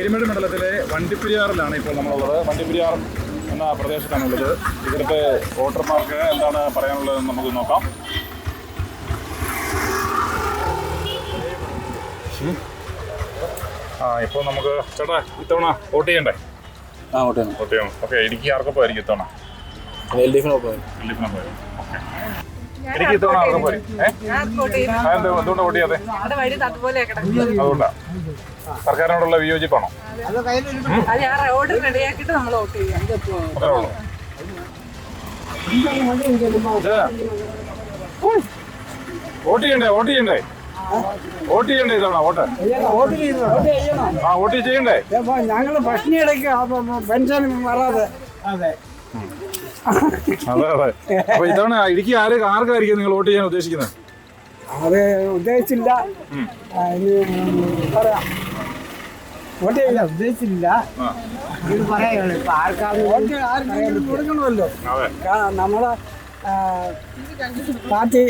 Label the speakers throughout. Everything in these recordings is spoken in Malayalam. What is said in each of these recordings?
Speaker 1: എരുമേട് മണ്ഡലത്തിലെ വണ്ടിപ്പെരിയാറിലാണ് ഇപ്പോൾ നമ്മളുള്ളത്. വണ്ടിപ്പെരിയാർ എന്ന പ്രദേശത്താണുള്ളത്. ഇവിടുത്തെ വോട്ടർമാർക്ക് എന്താണ് പറയാനുള്ളതെന്ന് നമുക്ക് നോക്കാം. ആ ഇപ്പോൾ നമുക്ക് ചേട്ടാ ഇത്തവണ വോട്ട് ചെയ്യണ്ടേ?
Speaker 2: ആ ഓട്ടെ
Speaker 1: വോട്ട് ചെയ്യണം. ഓക്കെ എനിക്ക് ആർക്കൊപ്പം ആയിരിക്കും ഇത്തവണ?
Speaker 2: എൽ ഡി എഫിനൊപ്പം
Speaker 1: എൽ ഡി എഫിനൊപ്പം ഓക്കെ. എനിക്ക് ഇത്തവണ
Speaker 3: അവിടെ
Speaker 1: പോരെ. എന്തുകൊണ്ട് വോട്ട് ചെയ്യാതെ അതുകൊണ്ടാ. സർക്കാരിനോടുള്ള വിയോജിപ്പാണോ
Speaker 3: റോഡ് റെഡിയാക്കിയിട്ട് നമ്മൾ വോട്ട് ചെയ്യാം.
Speaker 1: അത്രേ ഉള്ളൂ. വോട്ട് ചെയ്യണ്ടേ വോട്ട് ചെയ്യണ്ടേ? വോട്ട് ചെയ്യണ്ടേ ഇതാണ് വോട്ട്? ആ വോട്ട് ചെയ്യണ്ടേ?
Speaker 4: ഞങ്ങൾ ഭക്ഷണി ഇടയ്ക്ക് പെൻഷൻ വരാതെ. അതെ.
Speaker 1: അതെ അതെ. അപ്പൊ ഇത്തവണ ഇടുക്കി ആര് ആർക്കായിരിക്കും നിങ്ങൾ വോട്ട് ചെയ്യാൻ ഉദ്ദേശിക്കുന്നത്?
Speaker 4: അത് ഉദ്ദേശിച്ചില്ല. പറയാം. വോട്ട് ചെയ്യില്ല ഉദ്ദേശിച്ചില്ല. പറയാനുള്ളൂ. ഇപ്പൊ ആർക്കാണ് വോട്ട് ആർക്കെങ്കിലും കൊടുക്കണമല്ലോ. നമ്മളെ പാർട്ടി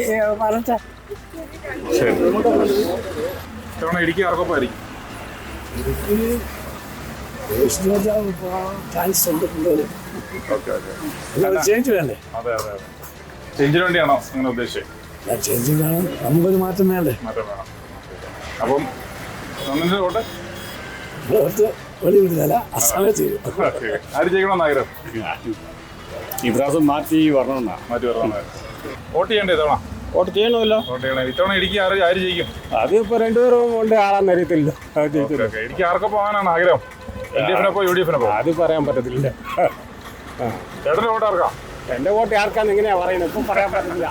Speaker 1: ഇത്തവണ ഇടുക്കി ആർക്കൊപ്പം ആയിരിക്കും?
Speaker 4: ചാൻസ് ഉണ്ട് ചേഞ്ച് വേണ്ടേ?
Speaker 1: അതെ അതെ അതെ. ചേഞ്ചിന് വേണ്ടിയാണോ അങ്ങനെ ഉദ്ദേശിച്ചത്?
Speaker 4: ചേഞ്ച് വേണം. നമുക്കൊരു മാറ്റം വേണ്ടേ?
Speaker 1: മാറ്റം വേണം. അപ്പം ഗവൺമെന്റിന്റെ വോട്ട്?
Speaker 4: പുറത്ത് വെളിവിടുന്നില്ല അസാമെ ചെയ്യും.
Speaker 1: ഓക്കെ. ആര് ചെയ്യണമെന്ന് ആഗ്രഹം
Speaker 2: ഇപ്രാവശ്യം മാറ്റി വരണമെന്നാ.
Speaker 1: മാറ്റി വരണം വോട്ട് ചെയ്യണ്ടേ ഇത്തവണ?
Speaker 2: വോട്ട് ചെയ്യണമല്ലോ.
Speaker 1: വോട്ട് ചെയ്യണേ. ഇത്തവണ ഇടുക്കി ആര് ആര് ജയിക്കും?
Speaker 2: അതിപ്പോ രണ്ടുപേരും കൊണ്ട് ആളാന്ന് അറിയത്തില്ല അത്
Speaker 1: ഓക്കെ ഓക്കെ ഇടുക്കി ആർക്കൊപ്പം പോകാനാണ് ആഗ്രഹം?
Speaker 2: അത് പറയാൻ പറ്റത്തില്ല.
Speaker 1: ചേട്ടന്റെ വോട്ട് ആർക്കാ?
Speaker 2: എന്റെ വോട്ട് ആർക്കാന്ന് എങ്ങനെയാ പറയുന്നത്? ഇപ്പം പറയാൻ പറ്റത്തില്ല.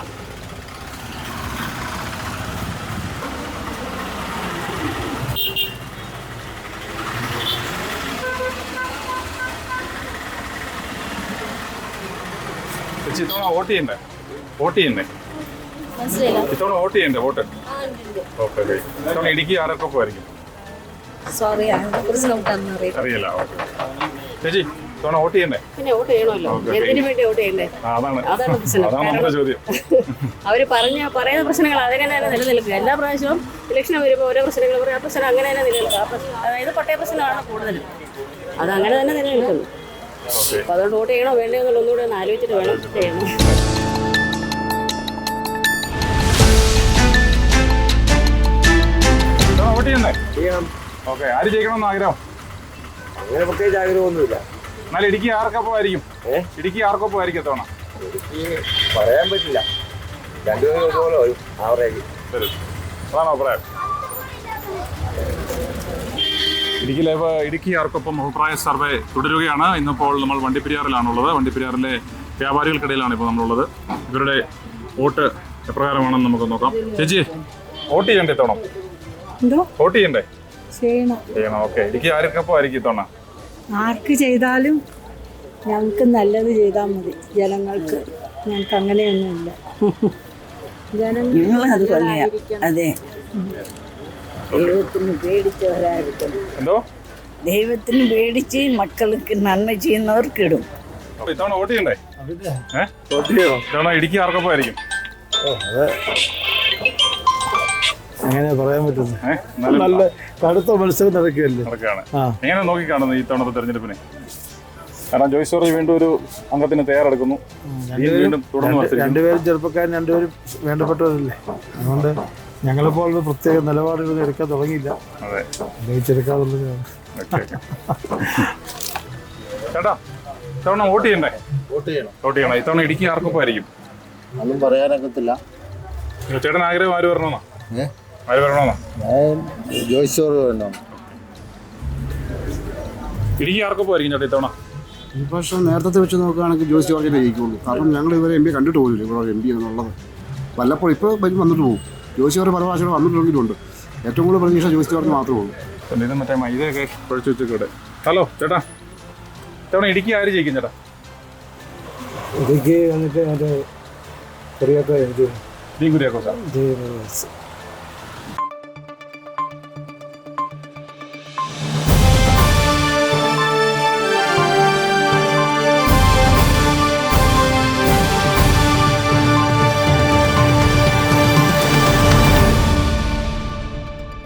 Speaker 1: ഇത്തവണ വോട്ട് ചെയ്യണ്ടേ? വോട്ട് ചെയ്യണ്ടേ? ഇത്തവണ വോട്ട് ചെയ്യണ്ടേ വോട്ട്. Okay okay. ഇത്തവണ ഇടുക്കി ആരൊക്കെ ആയിരിക്കും.
Speaker 5: സോറി അതിനെക്കുറിച്ച്
Speaker 1: അറിയില്ല. ഓക്കെ ചേച്ചി ഇത്തവണ വോട്ട് ചെയ്യണ്ടേ?
Speaker 5: പിന്നെ വോട്ട് ചെയ്യണമല്ലോ. എന്തിനു വേണ്ടി വോട്ട് ചെയ്യണ്ടേ?
Speaker 1: ആ, അതാണ്.
Speaker 5: അതാണ് പ്രശ്നം.
Speaker 1: അതാണ് നമ്മുടെ ചോദ്യം.
Speaker 5: അവർ പറഞ്ഞ പറയുന്ന പ്രശ്നങ്ങൾ അതിനെ തന്നെ നിലനിൽക്കുക എല്ലാ പ്രാവശ്യവും ഇലക്ഷൻ വരുമ്പോൾ ഓരോ പ്രശ്നങ്ങൾ പറയും. ആ പ്രശ്നം അങ്ങനെ തന്നെ നിലനിൽക്കുക ആ പ്രശ്നം അതായത് പട്ടയ പ്രശ്നമാണ് കൂടുതലും. അത് അങ്ങനെ തന്നെ നിലനിൽക്കുന്നു.
Speaker 1: ഓക്കെ
Speaker 5: അപ്പോൾ അതുകൊണ്ട് വോട്ട് ചെയ്യണോ വേണ്ടോ എന്നുള്ള ഒന്നുകൂടെ ഒന്ന് ആലോചിച്ചിട്ട് വേണം ചെയ്യണം.
Speaker 1: ഇത്തവണ വോട്ട് ചെയ്യണ്ടേ? ഓക്കെ ആര് ജയിക്കണമെന്ന് ആഗ്രഹം?
Speaker 2: അങ്ങനെ പ്രത്യേകിച്ച് ആഗ്രഹമൊന്നുമില്ല.
Speaker 1: എന്നാൽ ഇടുക്കി ആർക്കൊപ്പം ആയിരിക്കും ഇടുക്കി ആർക്കൊപ്പം ആയിരിക്കും ഇത്തവണ
Speaker 2: പറയാൻ പറ്റില്ല. രണ്ടുപേരും ഒരുപോലെ വരും ആവറേജ്.
Speaker 1: ശരി. അതാണ് അഭിപ്രായം. ഇടുക്കിയിലെ ഇപ്പൊ ഇടുക്കി ആർക്കൊപ്പം അഭിപ്രായ സർവേ തുടരുകയാണ്. ഇന്നിപ്പോൾ നമ്മൾ വണ്ടിപ്പെരിയാറിലാണുള്ളത്. വണ്ടിപ്പെരിയാറിലെ വ്യാപാരികൾക്കിടയിലാണ് ഇപ്പോൾ നമ്മളുള്ളത്. ഇവരുടെ വോട്ട് എപ്രകാരമാണെന്ന് നമുക്ക് നോക്കാം. ചേച്ചി വോട്ട് ചെയ്യണ്ടേ തോണം
Speaker 6: എന്തോ?
Speaker 1: വോട്ട് ചെയ്യണ്ടേ?
Speaker 6: ചെയ്യണം.
Speaker 1: ഓക്കെ. ആയിരിക്കും ഇത്തവണ
Speaker 6: ആർക്ക് ചെയ്താലും ഞങ്ങൾക്ക് നല്ലത് ചെയ്താൽ മതി. ജനങ്ങൾക്ക് ഞങ്ങൾക്ക് അങ്ങനെയൊന്നുമില്ല
Speaker 7: ജനങ്ങൾ അത് അതെ. ദൈവത്തിന് പേടിച്ചവരായിരിക്കണം
Speaker 1: എന്തോ?
Speaker 7: ദൈവത്തിന് പേടിച്ച് മക്കൾക്ക് നന്മ ചെയ്യുന്നവർക്ക്
Speaker 1: ഇടും. ഇത്തവണ വോട്ട് ചെയ്യണ്ടേ? ഇത്തവണ ഇടുക്കി ആർക്കൊപ്പം ആയിരിക്കും?
Speaker 4: അങ്ങനെ പറയാൻ പറ്റുന്നു നല്ല കടുത്ത മത്സരം നടക്കുകയല്ലേ.
Speaker 1: എങ്ങനെ നോക്കിക്കാണുന്നു ഈ തവണത്തെ തെരഞ്ഞെടുപ്പിനെ? കാരണം ജോയ്സ് ജോർജ് വീണ്ടും ഒരു അംഗത്തിന് തയ്യാറെടുക്കുന്നു.
Speaker 4: രണ്ടുപേരും ചെറുപ്പക്കാരൻ രണ്ടുപേരും വേണ്ടപ്പെട്ടവരല്ലേ? അതുകൊണ്ട് ഞങ്ങളെപ്പോലുള്ള പ്രത്യേക നിലപാടുകൾ എടുക്കാൻ തുടങ്ങിയില്ല.
Speaker 1: ചേട്ടാ ഇത്തവണ വോട്ട് ചെയ്യണ്ടേ?
Speaker 2: വോട്ട് ചെയ്യണം.
Speaker 1: വോട്ട് ചെയ്യണം. ഇത്തവണ ഇടുക്കി ആർക്കൊപ്പം ആയിരിക്കും
Speaker 2: ഒന്നും പറയാനൊക്കത്തില്ല.
Speaker 1: ചേട്ടൻ ആഗ്രഹം ആര്
Speaker 2: ഏ?
Speaker 1: ആര് വരണമെന്നാ ഇടുക്കി ആർക്കൊപ്പം പോയിരിക്കും ചേട്ടാ ഇത്തവണ?
Speaker 8: ഈ പ്രാവശ്യം നേരത്തെ വെച്ച് നോക്കുകയാണെങ്കിൽ ജോസ് ജോർജിനെ ജയിക്കുള്ളൂ കാരണം ഞങ്ങൾ ഇവരെ എം പി കണ്ടിട്ട് പോലും ഇവിടെ എം പി എന്നുള്ളത്. വല്ലപ്പോൾ ഇപ്പോൾ വന്നിട്ട് പോകും. ജോസ് ജോർജ് പല പ്രാവശ്യം വന്നിട്ടുണ്ടെങ്കിലുണ്ട് ഏറ്റവും കൂടുതൽ പ്രതീക്ഷ ജോസ് ജോർജ് മാത്രമേ ഉള്ളൂ.
Speaker 1: മറ്റേ മൈദയൊക്കെ കുഴച്ച് വെച്ചിട്ട് ഹലോ ചേട്ടാ. ഇത്തവണ ഇടുക്കി ആര് ജയിക്കും ചേട്ടാ?
Speaker 4: ഇടുക്കി വന്നിട്ട് മറ്റേ
Speaker 1: കുറിയാക്കോ കുര്യാക്കോസാ?
Speaker 4: ഇത്